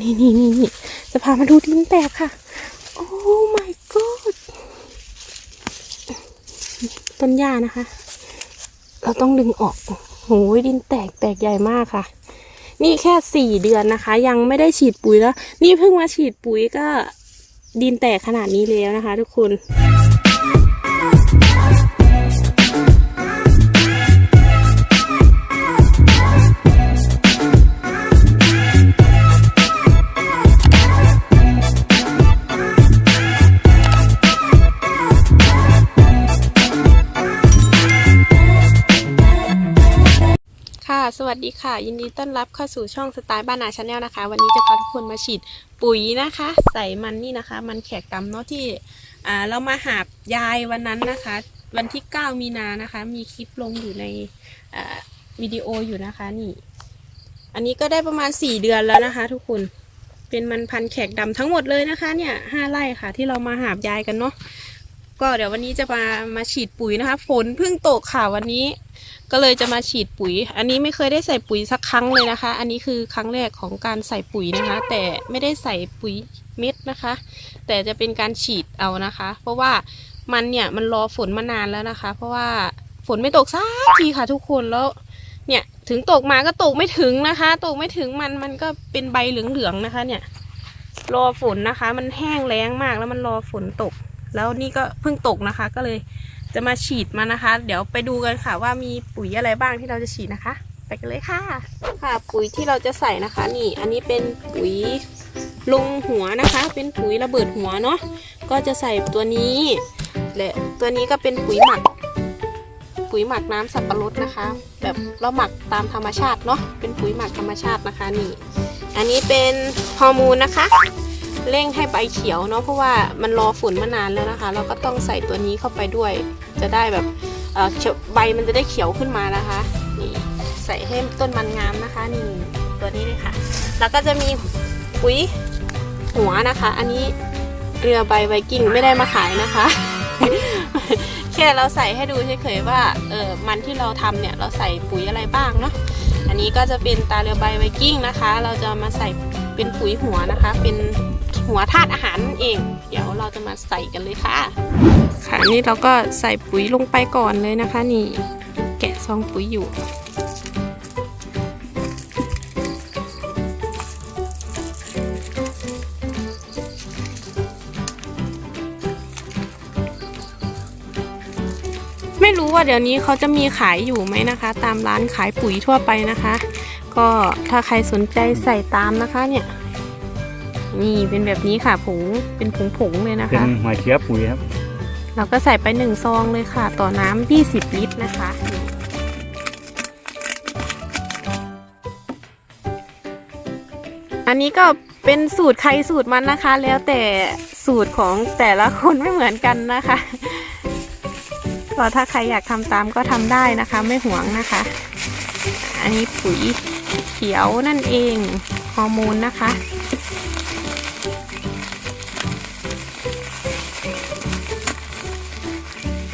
นี่นี่นี่นี่จะพามาดูดินแตกค่ะ โอ้ my god ต้นหญ้านะคะ เราต้องดึงออกโหยดินแตกแตกใหญ่มากค่ะ นี่แค่สี่เดือนนะคะ ยังไม่ได้ฉีดปุ๋ยแล้ว นี่เพิ่งมาฉีดปุ๋ยก็ดินแตกขนาดนี้แล้วนะคะ ทุกคน สวัสดีค่ะ ยินดีต้อนรับเข้าสู่ช่องสไตล์บ้านนาชาแนลนะคะ วันนี้จะพาทุกคนมาฉีดปุ๋ยนะคะ ใส่มันนี่นะคะ มันแขกดำเนาะที่อ่าเรามาหาบยายวันนั้นนะคะ วันที่ 9 มีนานะคะ มีคลิปลงอยู่ในอ่าวิดีโออยู่นะคะนี่ อันนี้ก็ได้ประมาณ 4 เดือนแล้วนะคะ ทุกคนเป็นมันพันแขกดำทั้งหมดเลยนะคะ เนี่ยห้าไร่ค่ะ ที่เรามาหาบยายกันเนาะ ก็เดี๋ยววันนี้จะมามาฉีดปุ๋ยนะคะ ฝนเพิ่งตกค่ะวันนี้ ก็เลยจะมาฉีดปุ๋ย อันนี้ไม่เคยได้ใส่ปุ๋ยสักครั้งเลยนะคะ อันนี้คือครั้งแรกของการใส่ปุ๋ยนะคะ แต่ไม่ได้ใส่ปุ๋ยเม็ดนะคะ แต่จะเป็นการฉีดเอานะคะ เพราะว่ามันเนี่ยมันรอฝนมานานแล้วนะคะ เพราะว่าฝนไม่ตกสักทีค่ะทุกคนแล้วเนี่ยถึงตกมาก็ตกไม่ถึงนะคะ ตกไม่ถึงมันมันก็เป็นใบเหลืองๆนะคะ เนี่ย รอฝนนะคะ มันแห้งแล้งมากแล้วมันรอฝนตก แล้วนี่ก็เพิ่งตกนะคะ ก็เลยจะมาฉีดมันะคะ เดี๋ยวไปดูกันค่ะว่ามีปุ๋ยอะไรบ้างที่เราจะฉีดนะคะ ไปกันเลยค่ะ ค่ะปุ๋ยที่เราจะใส่นะคะ นี่อันนี้เป็นปุ๋ยลงหัวนะคะ เป็นปุ๋ยระเบิดหัวเนาะก็จะใส่ตัวนี้และตัวนี้ก็เป็นปุ๋ยหมัก ปุ๋ยหมักน้ำสับปะรดนะคะ แบบเราหมักตามธรรมชาติเนาะเป็นปุ๋ยหมักธรรมชาตินะคะนี่ อันนี้เป็นฮอร์โมนนะคะ เร่งให้ใบเขียวเนาะเพราะว่ามันรอฝนมานานแล้วนะคะ เราก็ต้องใส่ตัวนี้เข้าไปด้วย จะได้แบบใบมันจะได้เขียวขึ้นมานะคะนี่ใส่ให้ต้นมันงามนะคะนี่ตัวนี้เลยค่ะ แล้วก็จะมีปุ๋ยหัวนะคะ อันนี้เรือใบไวกิ้งไม่ได้มาขายนะคะ แค่เราใส่ให้ดูเฉยๆว่าเออมันที่เราทำเนี่ยเราใส่ปุ๋ยอะไรบ้างเนาะอันนี้ก็จะเป็นตาเรือใบไวกิ้งนะคะ เราจะมาใส่เป็นปุ๋ยหัวนะคะ เป็น หัวธาตุอาหารนั่นเอง เดี๋ยวเราจะมาใส่กันเลยค่ะ ค่ะนี่เราก็ใส่ปุ๋ยลงไปก่อนเลยนะคะ นี่แกะซองปุ๋ยอยู่ไม่รู้ว่าเดี๋ยวนี้เขาจะมีขายอยู่ไหมนะคะ ตามร้านขายปุ๋ยทั่วไปนะคะ ก็ถ้าใครสนใจใส่ตามนะคะเนี่ย นี่เป็นแบบนี้ค่ะผงเป็นผงๆเลยนะเป็นคะหัวเชื้อปุ๋ยครับ เราก็ใส่ไปหนึ่งซองเลยค่ะ ต่อน้ำ20 ลิตรนะคะนี่อันนี้ก็เป็นสูตรใครสูตรมันนะคะ แล้วแต่สูตรของแต่ละคนไม่เหมือนกันนะคะก็ถ้าใครอยากทำตามก็ทำได้นะคะ ไม่หวงนะคะ อันนี้ปุ๋ยเขียวนั่นเองฮอร์โมนนะคะ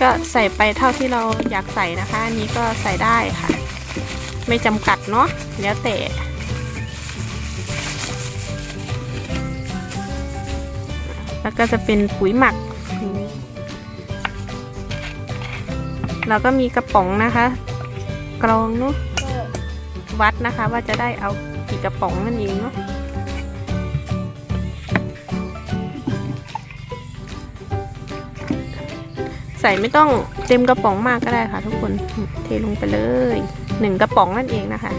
ก็ใส่ไปเท่าที่เราอยากใส่นะคะ อันนี้ก็ใส่ได้ค่ะ ไม่จำกัดเนาะแล้วแต่แล้วก็จะเป็นปุ๋ยหมักแล้วก็มีกระป๋องนะคะ กรองเนาะวัดนะคะว่าจะได้เอากี่กระป๋องนั่นเองเนาะ ใส่ไม่ต้องเต็มกระป๋องมากก็ได้ค่ะ ทุกคนเทลงไปเลยหนึ่งกระป๋องนั่นเองนะคะ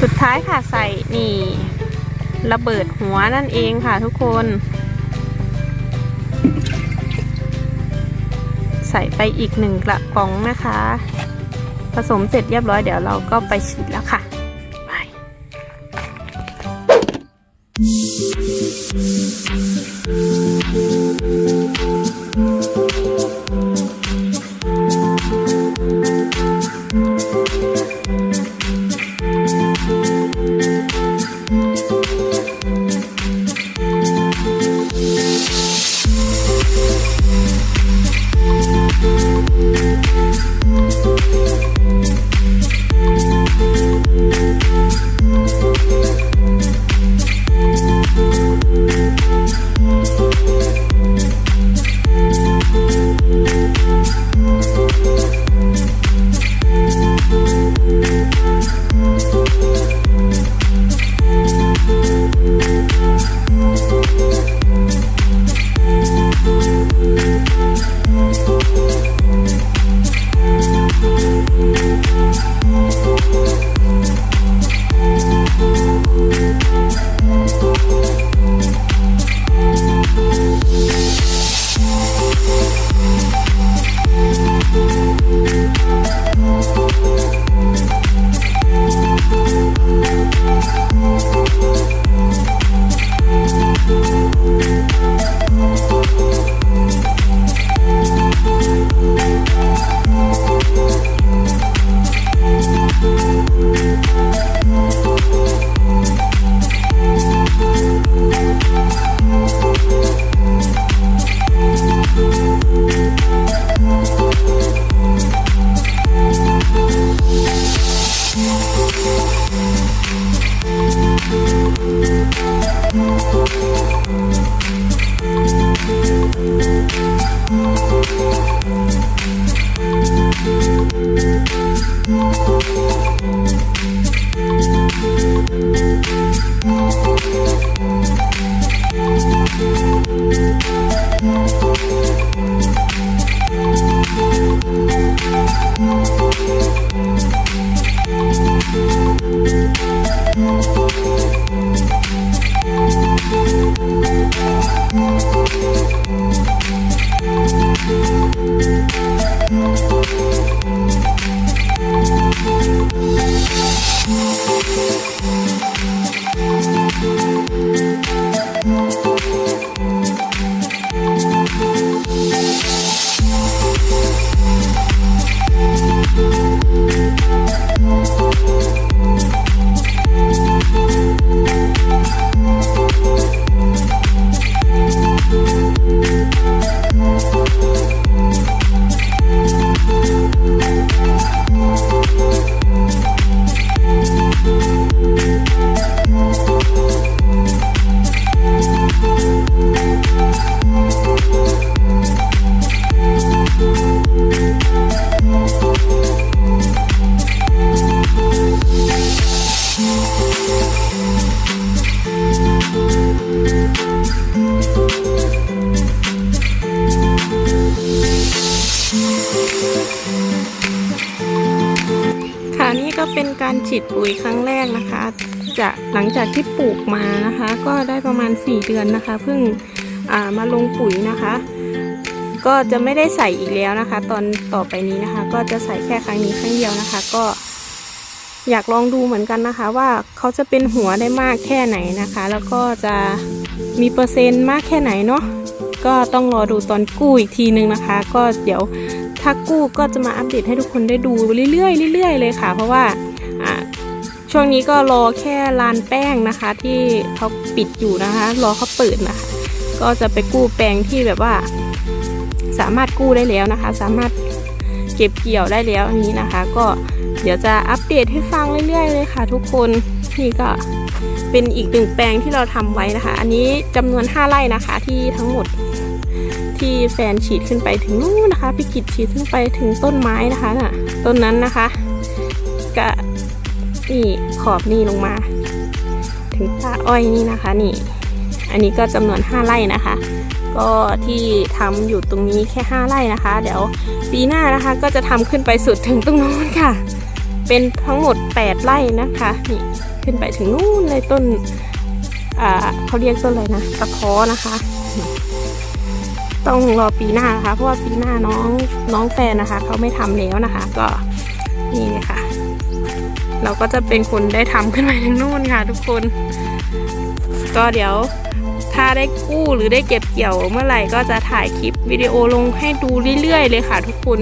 สุดท้ายค่ะใส่นี่ระเบิดหัวนั่นเองค่ะทุกคน ใส่ไปอีกหนึ่งกระป๋องนะคะ ผสมเสร็จเรียบร้อยเดี๋ยวเราก็ไปฉีดแล้วค่ะ ค่ะ การฉีดปุ๋ยครั้งแรกนะคะ จะหลังจากที่ปลูกมานะคะ ก็ได้ประมาณ 4 เดือนนะคะเพิ่งมาลงปุ๋ยนะคะ ก็จะไม่ได้ใส่อีกแล้วนะคะ ตอนต่อไปนี้นะคะ ก็จะใส่แค่ครั้งนี้ครั้งเดียวนะคะ ก็อยากลองดูเหมือนกันนะคะ ว่าเขาจะเป็นหัวได้มากแค่ไหนนะคะ แล้วก็จะมีเปอร์เซ็นต์มากแค่ไหนเนาะก็ต้องรอดูตอนกู้อีกทีนึงนะคะ ก็เดี๋ยวถ้ากู้ก็จะมาอัปเดตให้ทุกคนได้ดูเรื่อยๆเรื่อยๆเลยค่ะ เพราะว่า ช่วงนี้ก็รอแค่ลานแป้งนะคะ ที่เขาปิดอยู่นะคะ รอเขาเปิดนะคะ ก็จะไปกู้แปลงที่แบบว่า สามารถกู้ได้แล้วนะคะ สามารถเก็บเกี่ยวได้แล้วนี้นะคะ ก็เดี๋ยวจะอัปเดตให้ฟังเรื่อยๆเลยค่ะ ทุกคนนี่ก็เป็นอีกหนึ่งแปลงที่เราทำไว้นะคะ อันนี้จำนวน 5 ไร่นะคะที่ทั้งหมดที่แฟนฉีดขึ้นไปถึงนู้นนะคะพี่กิจฉีดขึ้นไปถึงต้นไม้นะคะน่ะต้นนั้นนะคะก็ นี่ขอบนี่ลงมา ถึงตาอ้อยนี่นะคะนี่ อันนี้ก็จำนวน 5ไร่นะคะ ก็ที่ทำอยู่ตรงนี้แค่ 5ไร่นะคะ เดี๋ยวปีหน้านะคะก็จะทำขึ้นไปสุดถึงตรงนู้นค่ะ เป็นทั้งหมด 8ไร่นะคะนี่ขึ้นไปถึงนู้นเลยต้นอ่าเขาเรียกต้นอะไรนะตะเคอนะคะ ต้องรอปีหน้านะคะ เพราะว่าปีหน้าน้องน้องแฟนนะคะเขาไม่ทำแล้วนะคะ ก็นี่เลยค่ะ เราก็จะเป็นคนได้ทำขึ้นไปทางนู่นค่ะ ทุกคน ก็เดี๋ยวถ้าได้กู้หรือได้เก็บเกี่ยวเมื่อไหร่ก็จะถ่ายคลิปวิดีโอลงให้ดูเรื่อยๆ เลยค่ะ ทุกคน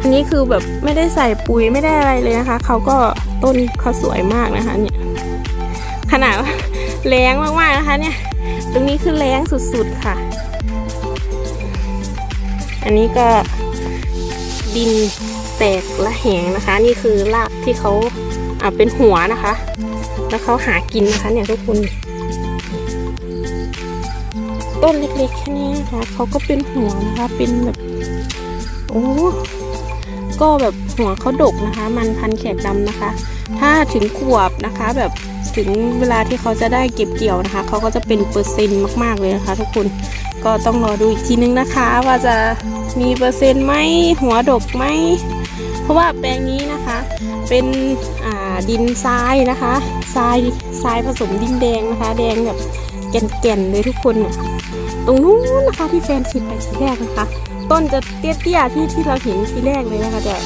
อันนี้คือแบบไม่ได้ใส่ปุ๋ยไม่ได้อะไรเลยนะคะเขาก็ต้นเขาสวยมากนะคะเนี่ยขนาดแรงมากๆนะคะเนี่ย ตรงนี้คือแรงสุดๆค่ะ อันนี้ก็ดิน แตกละแหงนะคะ นี่คือรากที่เขาอ่าเป็นหัวนะคะ แล้วเขาหากินนะคะเนี่ยทุกคน ต้นเล็กๆแค่นี้นะคะเขาก็เป็นหัวนะคะเป็นแบบโอ้ก็แบบหัวเขาดกนะคะ มันพันแขกดำนะคะ ถ้าถึงขวบนะคะ แบบถึงเวลาที่เขาจะได้เก็บเกี่ยวนะคะเขาก็จะเป็นเปอร์เซ็นต์มากๆเลยนะคะ ทุกคนก็ต้องรอดูอีกทีนึงนะคะ ว่าจะมีเปอร์เซ็นต์ไหมหัวดกไหม เพราะว่าแปลงนี้นะคะ เป็นดินทรายนะคะทรายทรายผสมดินแดงนะคะ แดงแบบแก่นๆเลยทุกคนเนี่ยตรงนู้นนะคะที่แฟนฉีดไปทีแรกนะคะ ต้นจะเตี้ยๆที่ที่เราเห็นทีแรกเลยนะคะแต่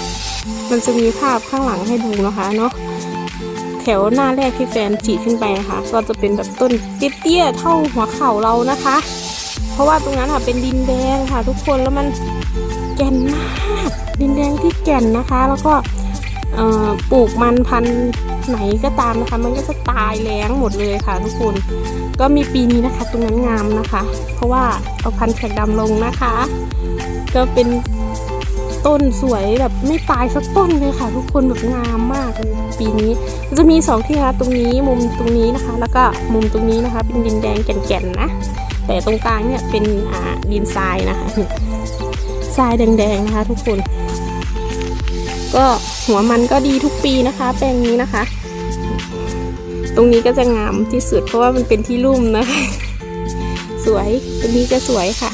มันจะมีภาพข้างหลังให้ดูนะคะเนาะแถวหน้าแรกที่แฟนฉีดขึ้นไปนะคะ ก็จะเป็นแบบต้นเตี้ยๆเท่าหัวเข่าเรานะคะ เพราะว่าตรงนั้นค่ะเป็นดินแดงค่ะ ทุกคนแล้วมันแก่น ดินแดงที่แก่นนะคะ แล้วก็ปลูกมันพันธุ์ไหนก็ตามนะคะ มันก็จะตายแล้งหมดเลยค่ะทุกคน ก็มีปีนี้นะคะ ตรงนั้นงามนะคะ เพราะว่าเอาพันธุ์แขกดำลงนะคะ ก็เป็นต้นสวยแบบไม่ตายสักต้นเลยค่ะ ทุกคนแบบงามมากเลยปีนี้จะมีสองที่นะคะตรงนี้มุมตรงนี้นะคะ แล้วก็มุมตรงนี้นะคะ เป็นดินแดงแก่นๆนะ แต่ตรงกลางเนี่ยเป็นดินทรายนะคะ ทรายแดงๆนะคะ ทุกคน ก็หัวมันก็ดีทุกปีนะคะ แปลงนี้นะคะ ตรงนี้ก็จะงามที่สุดเพราะว่ามันเป็นที่ลุ่มนะคะ สวยตรงนี้จะสวยค่ะ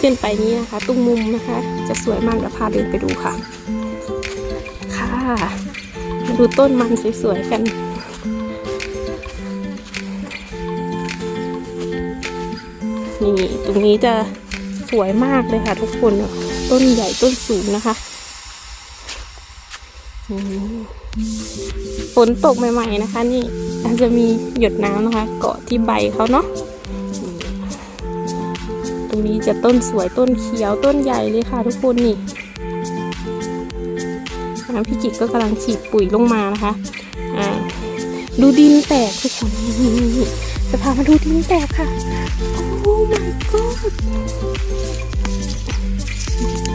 ขึ้นไปนี้นะคะ ตรงมุมนะคะ จะสวยมากเดี๋ยวพาเดินไปดูค่ะ ค่ะมาดูต้นมันสวยๆกันนี่ตรงนี้จะ สวยมากเลยค่ะ ทุกคน ต้นใหญ่ต้นสูงนะคะฝนตกใหม่ ๆ นะคะ นี่อาจจะมีหยดน้ำนะคะ เกาะที่ใบเขาเนาะตรงนี้จะต้นสวยต้นเขียวต้นใหญ่เลยค่ะ ทุกคนนี่น้ำพี่กิจก็กำลังฉีดปุ๋ยลงมานะคะ อ่า ดูดินแตกทุกคน จะพามาดูดินแตกค่ะ โอ้ my god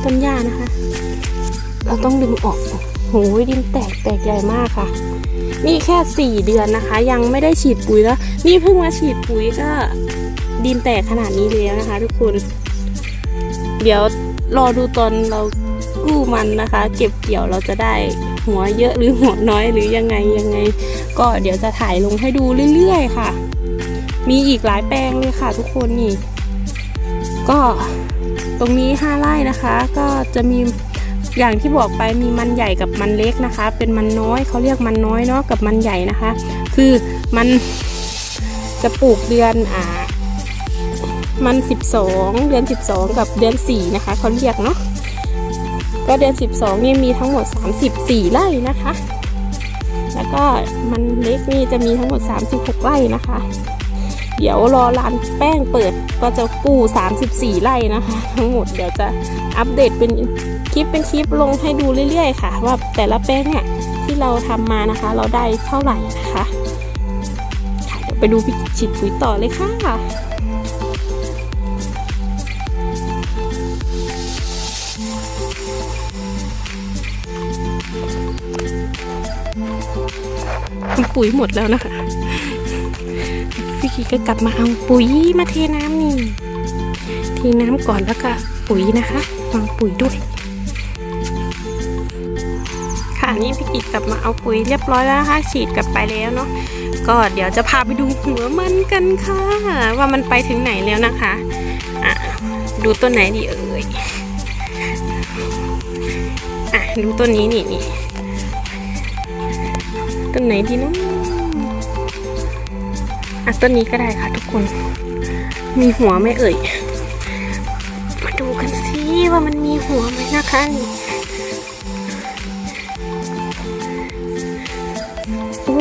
ต้นหญ้านะคะ เราต้องดึงออกโหยดินแตกแตกใหญ่มากค่ะ นี่แค่สี่เดือนนะคะ ยังไม่ได้ฉีดปุ๋ยแล้ว นี่เพิ่งมาฉีดปุ๋ยก็ดินแตกขนาดนี้แล้วนะคะ ทุกคน เดี๋ยวรอดูตอนเรากู้มันนะคะ เก็บเกี่ยวเราจะได้หัวเยอะหรือหัวน้อยหรือยังไงยังไง ก็เดี๋ยวจะถ่ายลงให้ดูเรื่อยๆค่ะ มีอีกหลายแปลงเลยค่ะทุกคนนี่ ก็ตรงนี้ห้าไร่นะคะ ก็จะมีอย่างที่บอกไปมีมันใหญ่กับมันเล็กนะคะ เป็นมันน้อยเขาเรียกมันน้อยเนาะกับมันใหญ่นะคะ คือมันจะปลูกเดือนอ่า มัน 12 เดือน 12 กับเดือน 4 นะคะเขาเรียกเนาะก็เดือน 12นี่มีทั้งหมด 34 ไร่นะคะ แล้วก็มันเล็กนี่จะมีทั้งหมด 36 ไร่นะคะ เดี๋ยวรอร้านแป้งเปิดก็จะกู้ 34 ไร่นะคะ ทั้งหมดเดี๋ยวจะอัปเดตเป็นคลิปเป็นคลิปลงให้ดูเรื่อยๆค่ะ ว่าแต่ละแป้งเนี่ยที่เราทำมานะคะ เราได้เท่าไหร่นะคะค่ะเดี๋ยวไปดูพี่ฉีดปุ๋ยต่อเลยค่ะปุ๋ยหมดแล้วนะคะ พี่คีก็กลับมาเอาปุ๋ยมาเทน้ำนี่เทน้ำก่อนแล้วก็ปุ๋ยนะคะวางปุ๋ยด้วย ค่ะนี่พี่กีกลับมาเอาปุ๋ยเรียบร้อยแล้วนะคะฉีดกลับไปแล้วเนาะก็เดี๋ยวจะพาไปดูหัวมันกันค่ะ ว่ามันไปถึงไหนแล้วนะคะอะดูต้นไหนดีเอ่ยอะดูต้นนี้นี่นี่ต้นไหนดีเนาะ อันต้นนี้ก็ได้ค่ะทุกคน มีหัวไหมเอ่ย มาดูกันสิว่ามันมีหัวไหมนะคะนี่โอ้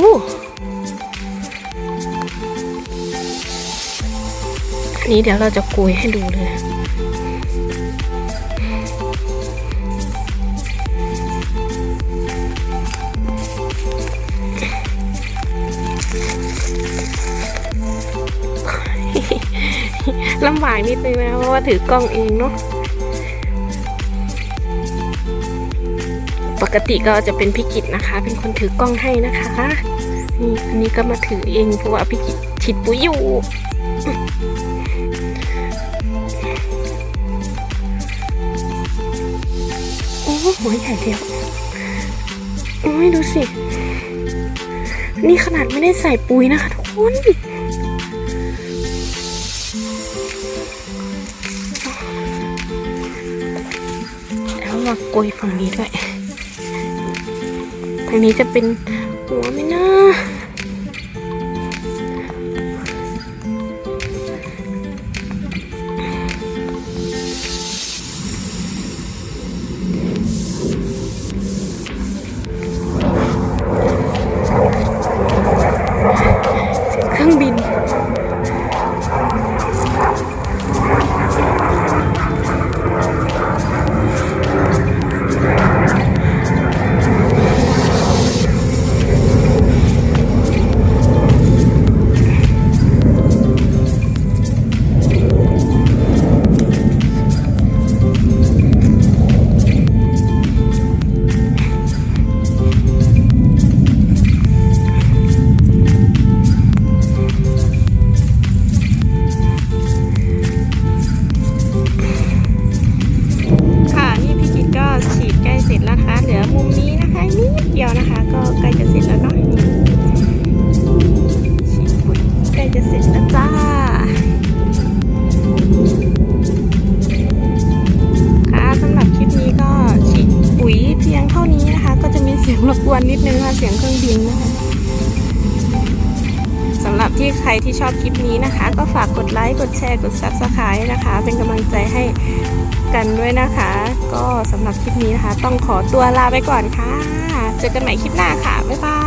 นี้เดี๋ยวเราจะกุยให้ดูเลย ลำบากนิดนึงนะ เพราะว่าถือกล้องเองเนาะปกติก็จะเป็นพี่กิจนะคะ เป็นคนถือกล้องให้นะคะนี่อันนี้ก็มาถือเองเพราะว่าพี่กิจฉีดปุ๋ยอยู่โอ้หัวใหญ่เดียวโอ้ยดูสิ นี่ขนาดไม่ได้ใส่ปุ๋ยนะคะทุกคน มาโกยฝั่งนี้ด้วยทางนี้จะเป็นหัวไหมนะ ที่ใครที่ชอบคลิปนี้นะคะ ก็ฝากกดไลค์กดแชร์กด Subscribe นะคะ เป็นกำลังใจให้กันด้วยนะคะ ก็สำหรับคลิปนี้นะคะ ต้องขอตัวลาไปก่อนค่ะ เจอกันใหม่คลิปหน้าค่ะ บ๊ายบาย